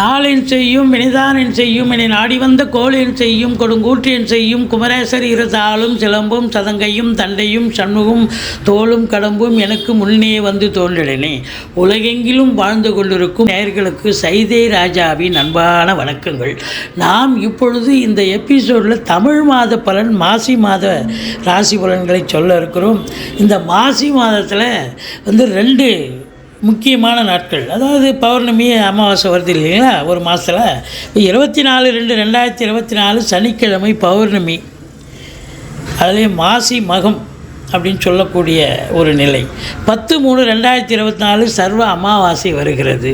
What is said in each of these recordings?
நாளின் செய்யும் இனிதானின் செய்யும் இனி நாடி வந்த கோளின் செய்யும் கொடுங்கூற்றின் செய்யும் குமரேசர் இருதாலும் சிலம்பும் சதங்கையும் தண்டையும் சண்முகும் தோளும் கடம்பும் எனக்கு முன்னே வந்து தோன்றினே. உலகெங்கிலும் வாழ்ந்து கொண்டிருக்கும் நேர்களுக்கு சைதே ராஜாவின் அன்பான வணக்கங்கள். நாம் இப்பொழுது இந்த எபிசோடில் தமிழ் மாத பலன் மாசி மாத ராசி பலன்களை சொல்ல இருக்கிறோம். இந்த மாசி மாதத்தில் வந்து ரெண்டு முக்கியமான நாட்கள். அதாவது பௌர்ணமி அமாவாசை வருது இல்லைங்களா? ஒரு மாதத்தில் இப்போ இருபத்தி நாலு ரெண்டு ரெண்டாயிரத்தி இருபத்தி நாலு சனிக்கிழமை பௌர்ணமி. அதுலேயே மாசி மகம் அப்படின்னு சொல்லக்கூடிய ஒரு நிலை. பத்து மூணு ரெண்டாயிரத்தி இருபத்தி நாலு சர்வ அமாவாசை வருகிறது.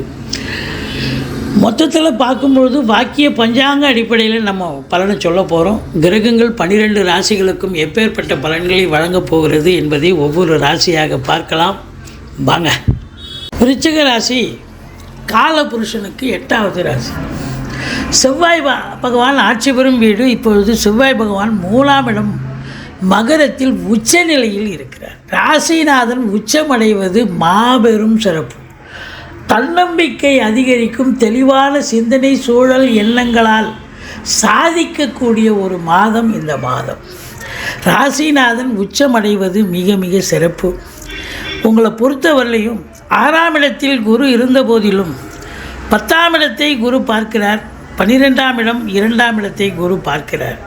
மொத்தத்தில் பார்க்கும்பொழுது வாக்கிய பஞ்சாங்க அடிப்படையில் நம்ம பலனை சொல்ல போகிறோம் கிரகங்கள் பன்னிரெண்டு ராசிகளுக்கும் எப்பேற்பட்ட பலன்களை வழங்கப் போகிறது என்பதை ஒவ்வொரு ராசியாக பார்க்கலாம். வாங்க. விருச்சிக ராசி காலபுருஷனுக்கு எட்டாவது ராசி. செவ்வாய் பகவான் ஆட்சி பெறும் வீடு. இப்பொழுது செவ்வாய் பகவான் மூலாம் இடம் மகரத்தில் உச்ச நிலையில் இருக்கிறார். ராசிநாதன் உச்சமடைவது மாபெரும் சிறப்பு. தன்னம்பிக்கை அதிகரிக்கும் தெளிவான சிந்தனை சூழல் எண்ணங்களால் சாதிக்கக்கூடிய ஒரு மாதம் இந்த மாதம். ராசிநாதன் உச்சமடைவது மிக மிக சிறப்பு. உங்களை பொறுத்தவரையிலையும் ஆறாம் இடத்தில் குரு இருந்த போதிலும் பத்தாம் இடத்தை குரு பார்க்கிறார் பன்னிரெண்டாம் இடம் இரண்டாம் இடத்தை குரு பார்க்கிறார்.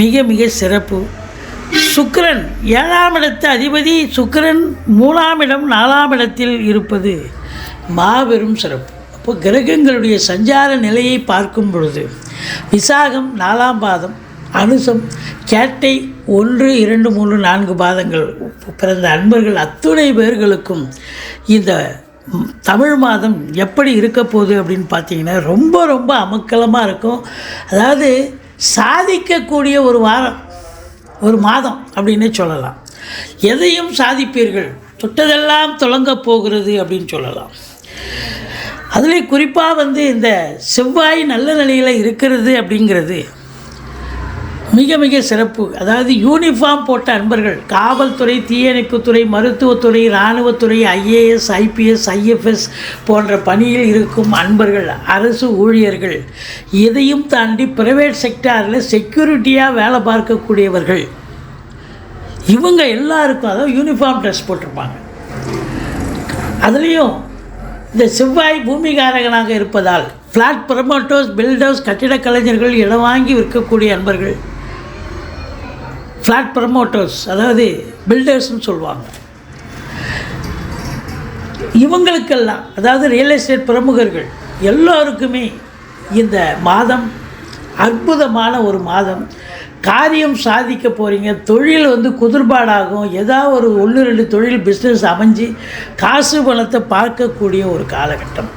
மிக மிக சிறப்பு. சுக்கரன் ஏழாம் இடத்து அதிபதி சுக்கிரன் மூணாம் இடம் நாலாம் இடத்தில் இருப்பது மாபெரும் சிறப்பு. அப்போ கிரகங்களுடைய சஞ்சார நிலையை பார்க்கும் பொழுது விசாகம் நாலாம் பாதம் அனுசம். கேட்டை ஒன்று இரண்டு மூன்று நான்கு பாதங்கள் பிறந்த அன்பர்கள் அத்துணை பேர்களுக்கும் இந்த தமிழ் மாதம் எப்படி இருக்க போகுது அப்படின்னு பார்த்தீங்கன்னா ரொம்ப ரொம்ப அமக்கலமாக இருக்கும். அதாவது சாதிக்கக்கூடிய ஒரு வாரம் ஒரு மாதம் அப்படின்னே சொல்லலாம். எதையும் சாதிப்பீர்கள். தொட்டதெல்லாம் தொடங்க போகிறது அப்படின்னு சொல்லலாம். அதில் குறிப்பாக வந்து இந்த செவ்வாய் நல்ல நிலையில் இருக்கிறது அப்படிங்கிறது மிக மிக சிறப்பு. அதாவது யூனிஃபார்ம் போட்ட அன்பர்கள் காவல்துறை தீயணைப்புத்துறை மருத்துவத்துறை இராணுவத்துறை ஐஏஎஸ் ஐபிஎஸ் ஐஎஃப்எஸ் போன்ற பணியில் இருக்கும் அன்பர்கள் அரசு ஊழியர்கள் இதையும் தாண்டி பிரைவேட் செக்டாரில் செக்யூரிட்டியாக வேலை பார்க்கக்கூடியவர்கள். இவங்க எல்லாருக்கும் அதாவது யூனிஃபார்ம் ட்ரெஸ் போட்டிருப்பாங்க. அதுலேயும் இந்த செவ்வாய் பூமிகாரகனாக இருப்பதால் ஃப்ளாட் ப்ரமோட்டர்ஸ் பில்டர்ஸ் கட்டிடக் கலைஞர்கள் இடம் வாங்கி விற்கக்கூடிய அன்பர்கள் ஃப்ளாட் ப்ரமோட்டர்ஸ் அதாவது பில்டர்ஸ்னு சொல்லுவாங்க. இவங்களுக்கெல்லாம் அதாவது ரியல் எஸ்டேட் பிரமுகர்கள் எல்லோருக்குமே இந்த மாதம் அற்புதமான ஒரு மாதம். காரியம் சாதிக்க போகிறீங்க தொழில் வந்து குதிர்பாடாகும் ஏதாவது ஒரு ஒன்று ரெண்டு தொழில் பிஸ்னஸ் அமைஞ்சு காசு பணத்தை பார்க்கக்கூடிய ஒரு காலகட்டம்.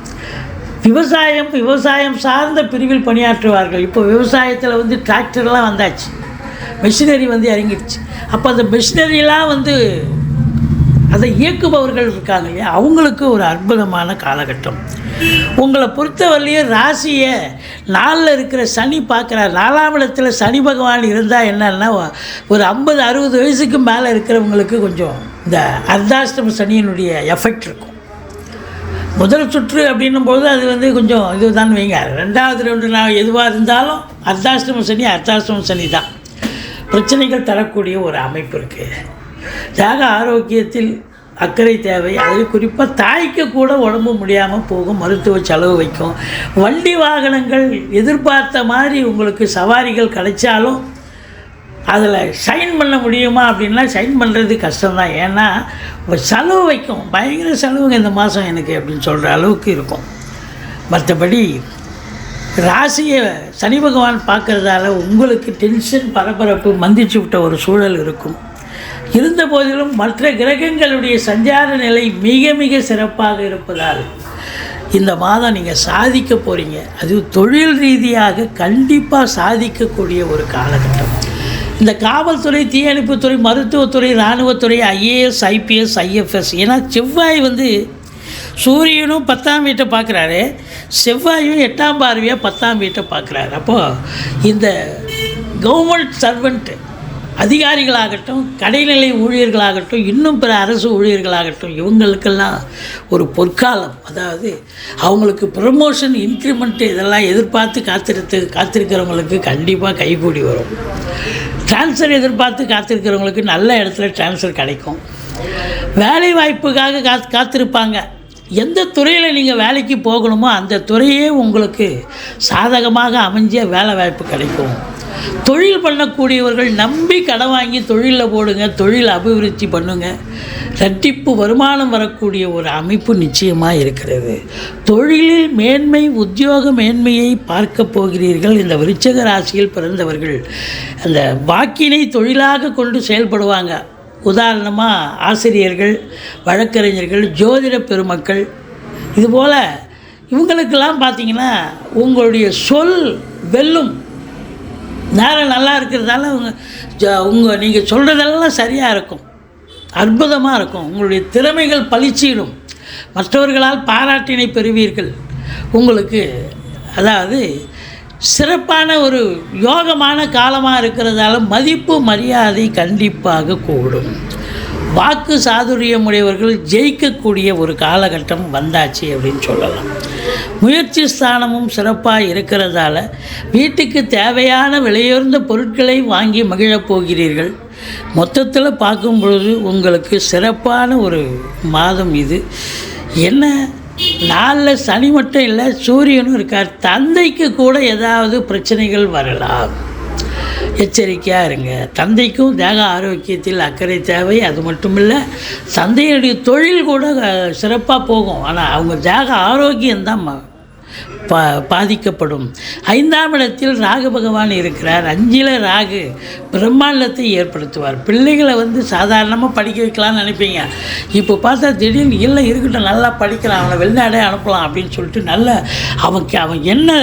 விவசாயம் விவசாயம் சார்ந்த பிரிவில் பணியாற்றுவார்கள். இப்போ விவசாயத்தில் வந்து டிராக்டர்லாம் வந்தாச்சு. மிஷினரி வந்து இறங்கிடுச்சு. அப்போ அந்த மிஷினரிலாம் வந்து அதை இயக்குபவர்கள் இருக்காங்க இல்லையா? அவங்களுக்கு ஒரு அற்புதமான காலகட்டம். உங்களை பொறுத்தவரையிலையும் ராசியை நாளில் இருக்கிற சனி பார்க்குற நாலாம் இடத்துல சனி பகவான் இருந்தால் என்னன்னா ஒரு ஐம்பது அறுபது வயசுக்கு மேலே இருக்கிறவங்களுக்கு கொஞ்சம் இந்த அர்த்தாஷ்டம சனியினுடைய எஃபெக்ட் இருக்கும். முதல் சுற்று அப்படின்னும்போது அது வந்து கொஞ்சம் இதுதான் வைங்க. ரெண்டாவது ரெண்டு நாள் எதுவாக இருந்தாலும் அர்த்தாஷ்டம சனி அர்த்தாஷ்டம சனி தான் பிரச்சனைகள் தரக்கூடிய ஒரு அமைப்பு இருக்குது தேக ஆரோக்கியத்தில் அக்கறை தேவை. அதில் குறிப்பாக தாய்க்கு கூட உடம்பு முடியாமல் போகும் மருத்துவ செலவு வைக்கும். வண்டி வாகனங்கள் எதிர்பார்த்த மாதிரி உங்களுக்கு சவாரிகள் கிடைச்சாலும் அதில் சைன் பண்ண முடியுமா அப்படின்னா சைன் பண்ணுறது கஷ்டம்தான். ஏன்னா ஒரு செலவு வைக்கும். பயங்கர செலவுங்க இந்த மாதம் எனக்கு அப்படின்னு சொல்கிற அளவுக்கு இருக்கும். மற்றபடி ராசியை சனி பகவான் பார்க்கறதால உங்களுக்கு டென்ஷன் பரபரப்பு மந்திச்சு விட்ட ஒரு சூழல் இருக்கும். இருந்த போதிலும் மற்ற கிரகங்களுடைய சஞ்சார நிலை மிக மிக சிறப்பாக இருப்பதால் இந்த மாதம் நீங்கள் சாதிக்க போகிறீங்க அது தொழில் ரீதியாக கண்டிப்பாக சாதிக்கக்கூடிய ஒரு காலகட்டம். இந்த காவல்துறை தீயணைப்புத்துறை மருத்துவத்துறை இராணுவத்துறை ஐஏஎஸ் ஐபிஎஸ் ஐஎஃப்எஸ் ஏன்னா செவ்வாய் வந்து சூரியனும் பத்தாம் வீட்டை பார்க்குறாரு. செவ்வாயும் எட்டாம் பார்வையாக பத்தாம் வீட்டை பார்க்குறாரு. அப்போது இந்த கவர்மெண்ட் சர்வெண்ட்டு அதிகாரிகளாகட்டும் கடைநிலை ஊழியர்களாகட்டும் இன்னும் பிற அரசு ஊழியர்களாகட்டும் இவங்களுக்கெல்லாம் ஒரு பொற்காலம். அதாவது அவங்களுக்கு ப்ரமோஷன் இன்க்ரிமெண்ட்டு இதெல்லாம் எதிர்பார்த்து காத்திருத்து காத்திருக்கிறவங்களுக்கு கண்டிப்பாக கைகூடி வரும். ட்ரான்ஸ்ஃபர் எதிர்பார்த்து காத்திருக்கிறவங்களுக்கு நல்ல இடத்துல ட்ரான்ஸ்ஃபர் கிடைக்கும். வேலை வாய்ப்புக்காக காத் காத்திருப்பாங்க. எந்த துறையில் நீங்கள் வேலைக்கு போகணுமோ அந்த துறையே உங்களுக்கு சாதகமாக அமைஞ்ச வேலை வாய்ப்பு கிடைக்கும். தொழில் பண்ணக்கூடியவர்கள் நம்பி கடன் வாங்கி தொழிலில் போடுங்க தொழில் அபிவிருத்தி பண்ணுங்க. ரெட்டிப்பு வருமானம் வரக்கூடிய ஒரு அமைப்பு நிச்சயமாக இருக்கிறது. தொழிலில் மேன்மை உத்தியோக மேன்மையை பார்க்க போகிறீர்கள். இந்த விருச்சக ராசியில் பிறந்தவர்கள் அந்த வாக்கினை தொழிலாக கொண்டு செயல்படுவாங்க. உதாரணமாக ஆசிரியர்கள் வழக்கறிஞர்கள் ஜோதிட பெருமக்கள் இதுபோல் இவங்களுக்கெல்லாம் பார்த்தீங்கன்னா உங்களுடைய சொல் வெல்லும். நேரம் நல்லா இருக்கிறதால உங்கள் ஜ- நீங்கள் சொல்கிறதெல்லாம் சரியாக இருக்கும். அற்புதமாக இருக்கும். உங்களுடைய திறமைகள் பளிச்சிடும். மற்றவர்களால் பாராட்டினை பெறுவீர்கள். உங்களுக்கு அதாவது சிறப்பான ஒரு யோகமான காலமாக இருக்கிறதால மதிப்பு மரியாதை கண்டிப்பாக கூடும். வாக்கு சாதுரியம் உடையவர்கள் ஜெயிக்கக்கூடிய ஒரு காலகட்டம் வந்தாச்சு அப்படின்னு சொல்லலாம். முயற்சி ஸ்தானமும் சிறப்பாக இருக்கிறதால வீட்டுக்கு தேவையான விலையுயர்ந்த பொருட்களை வாங்கி மகிழப் போகிறீர்கள். மொத்தத்தில் பார்க்கும் பொழுது உங்களுக்கு சிறப்பான ஒரு மாதம் இது. என்ன? நாளில் சனி மட்டும் இல்லை சூரியனும் இருக்கார். தந்தைக்கு கூட ஏதாவது பிரச்சனைகள் வரலாம். எச்சரிக்கையாக இருங்க. தந்தைக்கும் தேக ஆரோக்கியத்தில் அக்கறை தேவை. அது மட்டும் இல்லை தந்தையுடைய தொழில் கூட சிறப்பாக போகும். ஆனால் அவங்க தேக ஆரோக்கியம்தான் பா பாதிக்கப்படும். ஐந்தாம் இடத்தில் ராகு பகவான் இருக்கிறார். அஞ்சில் ராகு பிரம்மாண்டத்தை ஏற்படுத்துவார். பிள்ளைகளை வந்து சாதாரணமாக படிக்க வைக்கலாம்னு நினைப்பீங்க. இப்போ பார்த்தா திடீர்னு இல்லை இருக்கட்டும் நல்லா படிக்கலாம் அவனை வெளிநாடே அனுப்பலாம் அப்படின்னு சொல்லிட்டு நல்ல அவன் அவன் என்ன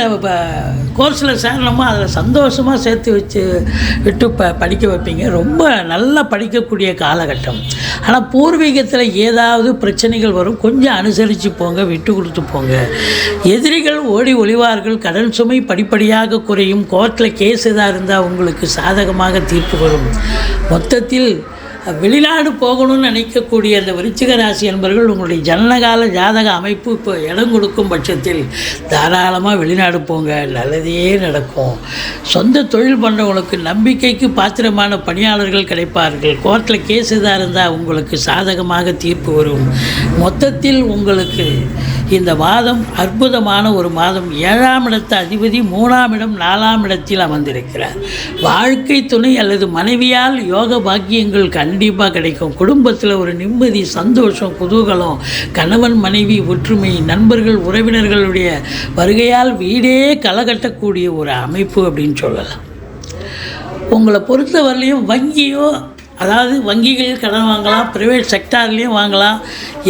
கோர்ஸில் சேரணுமோ அதில் சந்தோஷமாக சேர்த்து வச்சு விட்டு ப படிக்க வைப்பீங்க. ரொம்ப நல்லா படிக்கக்கூடிய காலகட்டம். ஆனால் பூர்வீகத்தில் ஏதாவது பிரச்சனைகள் வரும். கொஞ்சம் அனுசரித்து போங்க விட்டு கொடுத்து போங்க. எதிரிகள் ஓடி ஒளிவார்கள் கடன் சுமை படிப்படியாக குறையும். கோர்ட்டில் கேஸ் எதாக இருந்தால் உங்களுக்கு சாதகமாக தீர்ப்பு வரும். மொத்தத்தில் வெளிநாடு போகணும்னு நினைக்கக்கூடிய அந்த விருச்சிக ராசி என்பவர்கள் உங்களுடைய ஜனனகால ஜாதக அமைப்பு இப்போ இடம் கொடுக்கும் பட்சத்தில் தாராளமாக வெளிநாடு போங்க நல்லதே நடக்கும். சொந்த தொழில் பண்ணுறவங்களுக்கு நம்பிக்கைக்கு பாத்திரமான பணியாளர்கள் கிடைப்பார்கள். கோர்ட்டில் கேஸ் எதாக இருந்தால் உங்களுக்கு சாதகமாக தீர்ப்பு வரும். மொத்தத்தில் உங்களுக்கு இந்த மாதம் அற்புதமான ஒரு மாதம். ஏழாம் இடத்து அதிபதி மூணாம் இடம் நாலாம் இடத்தில் அமர்ந்திருக்கிறார். வாழ்க்கை துணை அல்லது மனைவியால் யோக பாக்கியங்கள் கண்டிப்பாக கிடைக்கும். குடும்பத்தில் ஒரு நிம்மதி சந்தோஷம் குதூகலம் கணவன் மனைவி ஒற்றுமை நண்பர்கள் உறவினர்களுடைய வருகையால் வீடே களகட்டக்கூடிய ஒரு அமைப்பு அப்படின்னு சொல்லலாம். உங்களை பொறுத்தவரையிலையும் வங்கியோ அதாவது வங்கிகளில் கடன் வாங்கலாம் ப்ரைவேட் செக்டார்லேயும் வாங்கலாம்.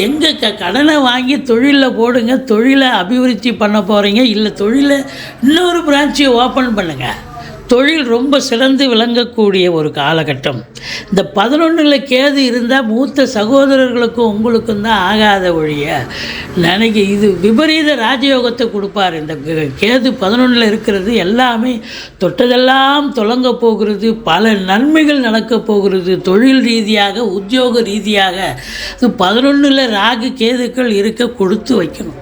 எங்கே க கடனை வாங்கி தொழிலில் போடுங்க தொழிலை அபிவிருத்தி பண்ண போகிறீங்க இல்லை தொழிலை இன்னொரு பிரான்ச்சை ஓப்பன் பண்ணுங்கள் தொழில் ரொம்ப சிறந்து விளங்கக்கூடிய ஒரு காலகட்டம். இந்த பதினொன்றில் கேது இருந்தால் மூத்த சகோதரர்களுக்கும் உங்களுக்கும் தான் ஆகாத ஒழிய நினைக்க இது விபரீத ராஜயோகத்தை கொடுப்பார். இந்த கேது பதினொன்றில் இருக்கிறது எல்லாமே தொட்டதெல்லாம் தொடங்க போகிறது பல நன்மைகள் நடக்க போகிறது தொழில் ரீதியாக உத்தியோக ரீதியாக. பதினொன்றில் ராகு கேதுக்கள் இருக்க கொடுத்து வைக்கணும்.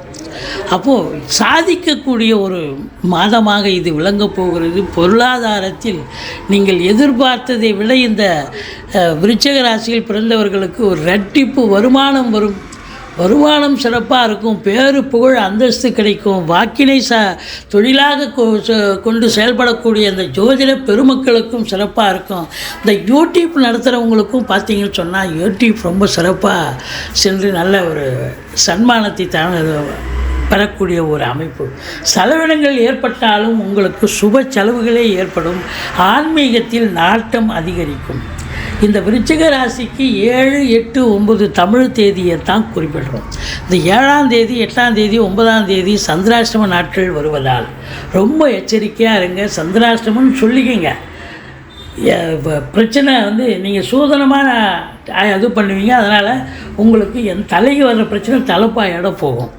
அப்போது சாதிக்கக்கூடிய ஒரு மாதமாக இது விளங்கப் போகிறது. பொருளாதாரத்தில் நீங்கள் எதிர்பார்த்ததை விட இந்த அஹ், ராசியில் பிறந்தவர்களுக்கு ஒரு ரெட்டிப்பு வருமானம் வரும். வருமானம் சிறப்பாக இருக்கும். பேரு புகழ் அந்தஸ்து கிடைக்கும். வாக்கினை ச தொழிலாக கொ- கொண்டு செயல்படக்கூடிய அந்த ஜோதிட பெருமக்களுக்கும் சிறப்பாக இருக்கும். இந்த யூடியூப் நடத்துகிறவங்களுக்கும் பார்த்தீங்கன்னு சொன்னால் யூடியூப் ரொம்ப சிறப்பாக சென்று நல்ல ஒரு சன்மானத்தை தான பெறக்கூடிய ஒரு அமைப்பு. செலவினங்கள் ஏற்பட்டாலும் உங்களுக்கு சுப செலவுகளே ஏற்படும். ஆன்மீகத்தில் நாட்டம் அதிகரிக்கும். இந்த விருச்சிக ராசிக்கு ஏழு எட்டு ஒன்பது தமிழ் தேதியை தான் குறிப்பிடுறோம். இந்த ஏழாம் தேதி எட்டாம் தேதி ஒன்பதாம் தேதி சந்திராஷ்டம நாட்கள் வருவதால் ரொம்ப எச்சரிக்கையாக இருங்க. சந்திராஷ்டமம்னு சொல்லிக்கங்க. பிரச்சனை வந்து நீங்கள் சூதனமாக இது பண்ணுவீங்க. அதனால் உங்களுக்கு என் தலைக்கு வர்ற பிரச்சனை தலைப்பாக இடம் போகும்.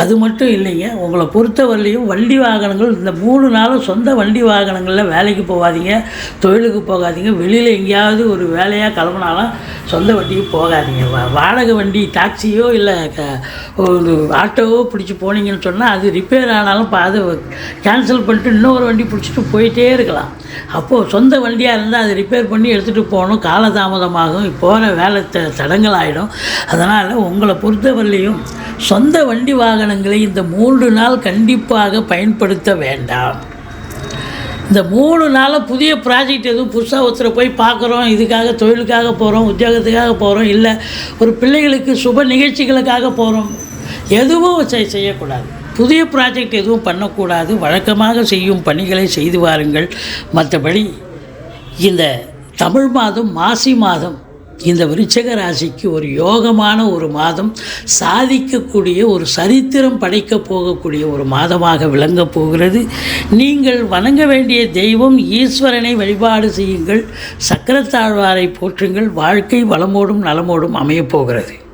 அது மட்டும் இல்லைங்க உங்களை பொறுத்தவரையிலையும் வண்டி வாகனங்கள் இந்த மூணு நாளும் சொந்த வண்டி வாகனங்களில் வேலைக்கு போகாதீங்க தொழிலுக்கு போகாதீங்க வெளியில் எங்கேயாவது ஒரு வேலையாக கிளம்புனாலும் சொந்த வண்டிக்கு போகாதீங்க. வாடகை வண்டி டாக்ஸியோ இல்லை க ஒரு ஆட்டோவோ பிடிச்சி போனீங்கன்னு சொன்னால் அது ரிப்பேர் ஆனாலும் அது கேன்சல் பண்ணிட்டு இன்னொரு வண்டி பிடிச்சிட்டு போயிட்டே இருக்கலாம். அப்போது சொந்த வண்டியாக இருந்தால் அதை ரிப்பேர் பண்ணி எடுத்துகிட்டு போகணும். காலதாமதமாகும். போகிற வேலை த தடங்கலாயிடும் அதனால் உங்களை பொறுத்தவரையிலையும் சொந்த வண்டி வாகனங்களை இந்த மூன்று நாள் கண்டிப்பாக பயன்படுத்த வேண்டாம். இந்த மூணு நாளாக புதிய ப்ராஜெக்ட் எதுவும் புதுசாக ஒருத்தரை போய் பார்க்குறோம் இதுக்காக தொழிலுக்காக போகிறோம் உத்தியோகத்துக்காக போகிறோம் இல்லை ஒரு பிள்ளைகளுக்கு சுப நிகழ்ச்சிகளுக்காக போகிறோம் எதுவும் செய்யக்கூடாது. புதிய ப்ராஜெக்ட் எதுவும் பண்ணக்கூடாது. வழக்கமாக செய்யும் பணிகளை செய்து வாருங்கள். மற்றபடி இந்த தமிழ் மாதம் மாசி மாதம் இந்த விருச்சக ராசிக்கு ஒரு யோகமான ஒரு மாதம் சாதிக்கக்கூடிய ஒரு சரித்திரம் படைக்கப் போகக்கூடிய ஒரு மாதமாக விளங்கப் போகிறது. நீங்கள் வணங்க வேண்டிய தெய்வம் ஈஸ்வரனை வழிபாடு செய்யுங்கள் சக்கரத்தாழ்வாரை போற்றுங்கள் வாழ்க்கை வளமோடும் நலமோடும் அமையப் போகிறது.